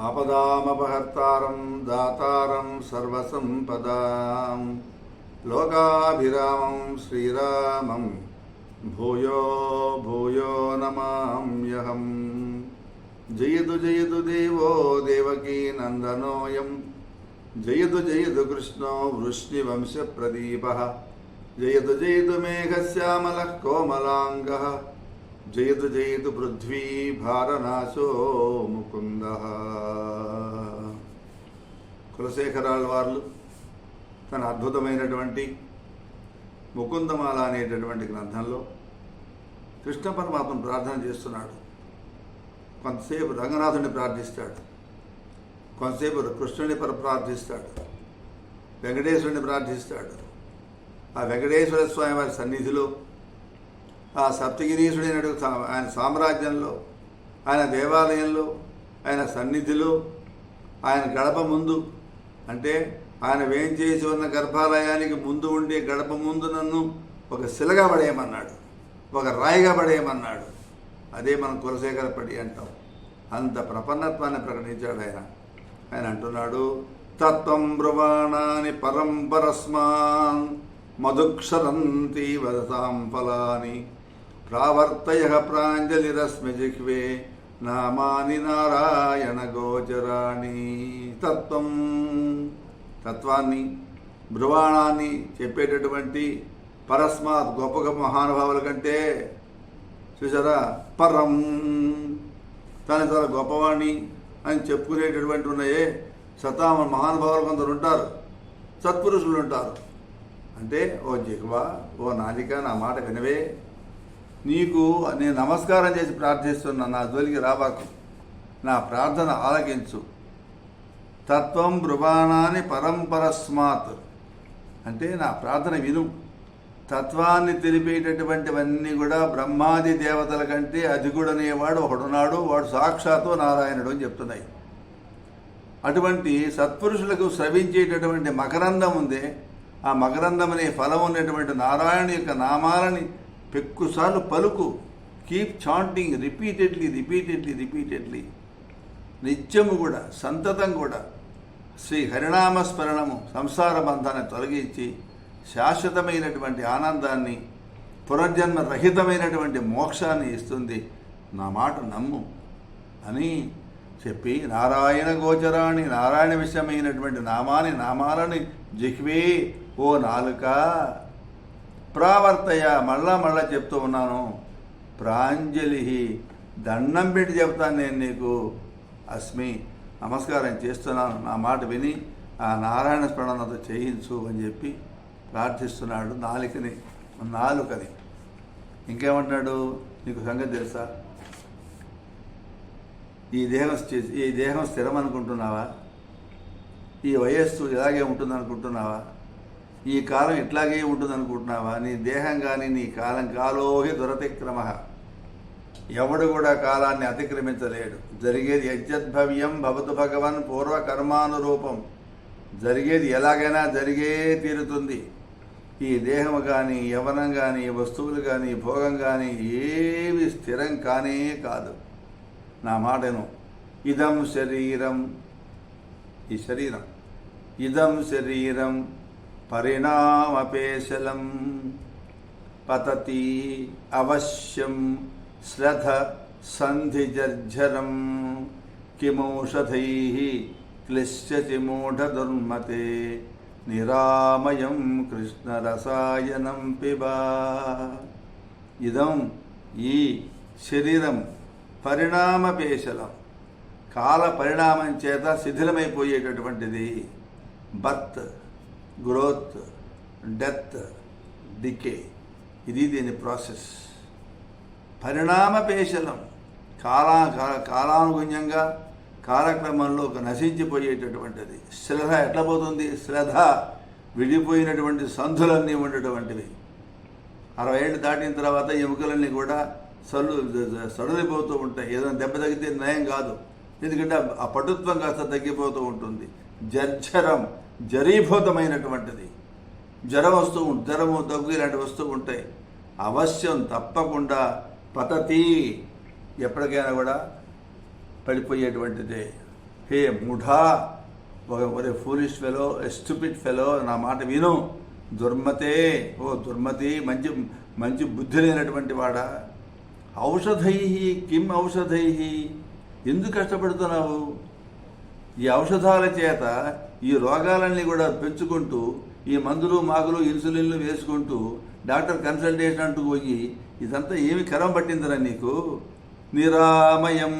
ఆపదామపహర్తారం దాతారం సర్వసంపదాం. లోకాభిరామం శ్రీరామం భూయో భూయో నమామ్యహం జయదు జయదు దేవో దేవకీ నందనోయం. జయదు జయదు కృష్ణో వృష్ణివంశ ప్రదీప. జయదు జయదు మేఘశ్యామల కోమలాంగ. జయతు జయతు పృథ్వీ భారనాశో ముకుంద. కులశేఖరాల వార్లు తన అద్భుతమైనటువంటి ముకుందమాల అనేటటువంటి గ్రంథంలో కృష్ణ పరమాత్మను ప్రార్థన చేస్తున్నాడు. కొంతసేపు రంగనాథుని ప్రార్థిస్తాడు. కొంతసేపు కృష్ణుని పర ప్రార్థిస్తాడు. వెంకటేశ్వరుని ప్రార్థిస్తాడు. ఆ వెంకటేశ్వర స్వామి వారి సన్నిధిలో ఆ సప్తగిరీశుడైన ఆయన సామ్రాజ్యంలో ఆయన దేవాలయంలో ఆయన సన్నిధిలో ఆయన గడప ముందు. అంటే ఆయన వేంచేసి ఉన్న గర్భాలయానికి ముందు ఉండే గడప ముందు నన్ను ఒక శిలగా పడేయమన్నాడు. ఒక రాయిగా పడేయమన్నాడు. అదే మనం కులశేఖర పడి అంటాం. అంత ప్రపన్నత్వాన్ని ప్రకటించాడు ఆయన. ఆయన అంటున్నాడు తత్వం బ్రువాణాని పరంపరస్మాన్ మధుక్షరంతి వదతాం ఫలాని ప్రావర్తయ ప్రాంజలిరస్మజిహ్వే నామాని నారాయణ గోచరాణి తత్వం. తత్వాన్ని బ్రువాణాన్ని చెప్పేటటువంటి పరస్మాత్ గొప్ప గొప్ప మహానుభావుల కంటే చూసారా పరం. తను చాలా గొప్పవాణి అని చెప్పుకునేటటువంటి ఉన్నాయే సతామ మహానుభావులు కొందరు ఉంటారు. సత్పురుషులు ఉంటారు. అంటే ఓ జిహ్వా ఓ నాలిక నా మాట వినవే. నీకు నేను నమస్కారం చేసి ప్రార్థిస్తున్నా నా జోలికి రాబాకు. నా ప్రార్థన ఆలకించు. తత్వం బృబాణాన్ని పరంపరస్మాత్. అంటే నా ప్రార్థన విను. తత్వాన్ని తెలిపేటటువంటివన్నీ కూడా బ్రహ్మాది దేవతల కంటే అధికుడనేవాడు ఒకడున్నాడు వాడు సాక్షాత్తు నారాయణుడు అని చెప్తున్నాయి. అటువంటి సత్పురుషులకు స్రవించేటటువంటి మకరందం ఉందే ఆ మకరందం అనే ఫలం ఉన్నటువంటి నారాయణ యొక్క నామాలని పెక్కుసార్లు పలుకు. Keep chanting repeatedly repeatedly repeatedly నిత్యము కూడా సంతతం కూడా. శ్రీ హరినామ స్మరణము సంసార బంధాన్ని తొలగించి శాశ్వతమైనటువంటి ఆనందాన్ని పునర్జన్మ రహితమైనటువంటి మోక్షాన్ని ఇస్తుంది. నా మాట నమ్ము అని చెప్పి నారాయణ గోచరాన్ని నారాయణ విషయమైనటువంటి నామాని నామాలని జిహ్వే ఓ నాలుక. ప్రావర్తయ మళ్ళా మళ్ళా చెప్తూ ఉన్నాను. ప్రాంజలి దండం పెట్టి చెప్తాను నేను నీకు అస్మి. నమస్కారం చేస్తున్నాను. నా మాట విని ఆ నారాయణ స్మరణతో చేయించు అని చెప్పి ప్రార్థిస్తున్నాడు. నాలుకని నాలుకని. ఇంకేమంటున్నాడు? నీకు సంగతి తెలుసా? ఈ దేహం ఈ దేహం స్థిరం అనుకుంటున్నావా ఈ వయస్సు ఇలాగే ఉంటుంది అనుకుంటున్నావా ఈ కాలం ఇట్లాగే ఉంటుంది అనుకుంటున్నావా నీ దేహం కానీ నీ కాలం కాలోహి దురతిక్రమ. ఎవడు కూడా కాలాన్ని అతిక్రమించలేడు. జరిగేది యజ్జద్భవ్యం భవతు భగవన్ పూర్వ కర్మానురూపం జరిగేది ఎలాగైనా జరిగే తీరుతుంది. ఈ దేహం కానీ యవనం కానీ వస్తువులు కానీ భోగం కానీ ఏవి స్థిరం కానే కాదు. నా మాటను ఇదం శరీరం. ఈ శరీరం. ఇదం శరీరం. పరిణామపేశలం పతతి అవశ్యం శ్రధ సంధిజర్జరం కిమౌషధై క్లిశ్యతి మూఢదుర్మతే నిరామయం కృష్ణరసాయనం పిబా. ఇదం ఈ శరీరం పరిణామపేశలం. కాల పరిణామం చేత శిథిలమైపోయేటటువంటిది. బర్త్. గ్రోత్ డెత్ డికే ఇది దీని ప్రాసెస్. పరిణామపేశలం కాలా కాలానుగుణ్యంగా కాలక్రమంలో ఒక నశించిపోయేటటువంటిది. శ్రద్ధ ఎట్లా పోతుంది? శ్రద్ధ విడిపోయినటువంటి సంధులన్నీ ఉండేటువంటివి అరవై ఏళ్ళు దాటిన తర్వాత ఎముకలన్నీ కూడా సలు సడలిపోతూ ఉంటాయి. ఏదైనా దెబ్బ తగ్గితే నయం కాదు. ఎందుకంటే ఆ పటుత్వం కాస్త తగ్గిపోతూ ఉంటుంది. జర్జరం. జరీభూతమైనటువంటిది. జ్వరం వస్తూ జ్వరము దగ్గు ఇలాంటి వస్తువు ఉంటాయి. అవశ్యం తప్పకుండా పతతి. ఎప్పటికైనా కూడా పడిపోయేటువంటిదే. హే ముఠా ఒక ఒరే ఫూలిష్ ఫెలో స్టూపిడ్ ఫెలో నా మాట విను. దుర్మతే ఓ దుర్మతి మంచి మంచి బుద్ధి లేనటువంటి వాడా? ఔషధై కిం ఔషధై? ఎందుకు కష్టపడుతున్నావు? ఈ ఔషధాల చేత ఈ రోగాలన్నీ కూడా పెంచుకుంటూ ఈ మందులు మాకులు ఇన్సులిన్లు వేసుకుంటూ డాక్టర్ కన్సల్టేషన్ అంటూ పోయి ఇదంతా ఏమి కరం పట్టిందిరా నీకు? నిరామయం.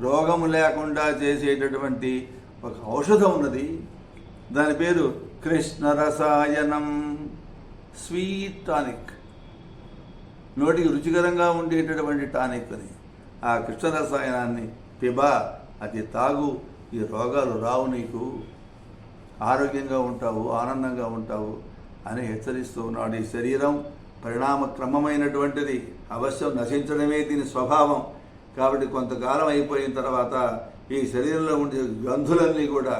రోగం లేకుండా చేసేటటువంటి ఒక ఔషధం ఉన్నది. దాని పేరు కృష్ణ రసాయనం స్వీట్ టానిక్. నోటికి రుచికరంగా ఉండేటటువంటి టానిక్ అని ఆ కృష్ణ రసాయనాన్ని పిబా అది తాగు ఈ రోగాలు రావు నీకు. ఆరోగ్యంగా ఉంటావు ఆనందంగా ఉంటావు అని హెచ్చరిస్తూ ఉన్నాడు. ఈ శరీరం పరిణామ క్రమమైనటువంటిది అవశ్యం నశించడమే దీని స్వభావం. కాబట్టి కొంతకాలం అయిపోయిన తర్వాత ఈ శరీరంలో ఉండే గ్రంథులన్నీ కూడా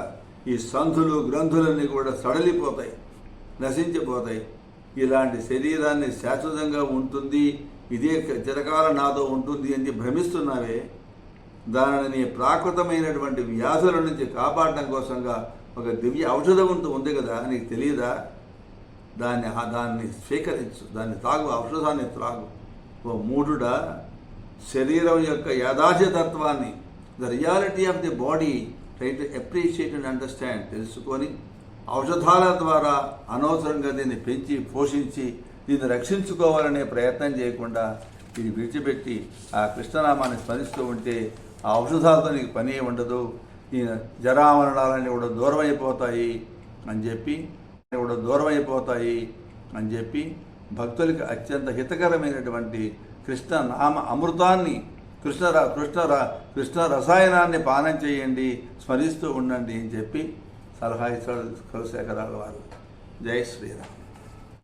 ఈ సంధులు గ్రంథులన్నీ కూడా సడలిపోతాయి నశించిపోతాయి. ఇలాంటి శరీరాన్ని శాశ్వతంగా ఉంటుంది. ఇదే చిరకాల నాతో ఉంటుంది అని భ్రమిస్తున్నావే. దానిని ప్రాకృతమైనటువంటి వ్యాధుల నుంచి కాపాడటం కోసంగా ఒక దివ్య ఔషధం ఉంది కదా నీకు తెలియదా? దాన్ని దాన్ని స్వీకరించు దాన్ని తాగు ఔషధాన్ని త్రాగు. ఓ మూడుడా శరీరం యొక్క యథార్థతత్వాన్ని the reality of the body try to appreciate and understand తెలుసుకొని ఔషధాల ద్వారా అనవసరంగా దీన్ని పెంచి పోషించి దీన్ని రక్షించుకోవాలనే ప్రయత్నం చేయకుండా ఇది విడిచిపెట్టి ఆ కృష్ణనామాన్ని స్మరిస్తూ ఉంటే ఆ ఔషధాలతో నీకు పని ఉండదు. ఈ జరామరణాలన్నీ కూడా దూరం అయిపోతాయి అని చెప్పి కూడా దూరం అయిపోతాయి అని చెప్పి భక్తులకి అత్యంత హితకరమైనటువంటి కృష్ణ నామ అమృతాన్ని కృష్ణ ర- కృష్ణ కృష్ణ రసాయనాన్ని పానం చేయండి స్మరిస్తూ ఉండండి అని చెప్పి సలహా ఇస్తాడు కులశేఖరరావు వారు జై శ్రీరామ్.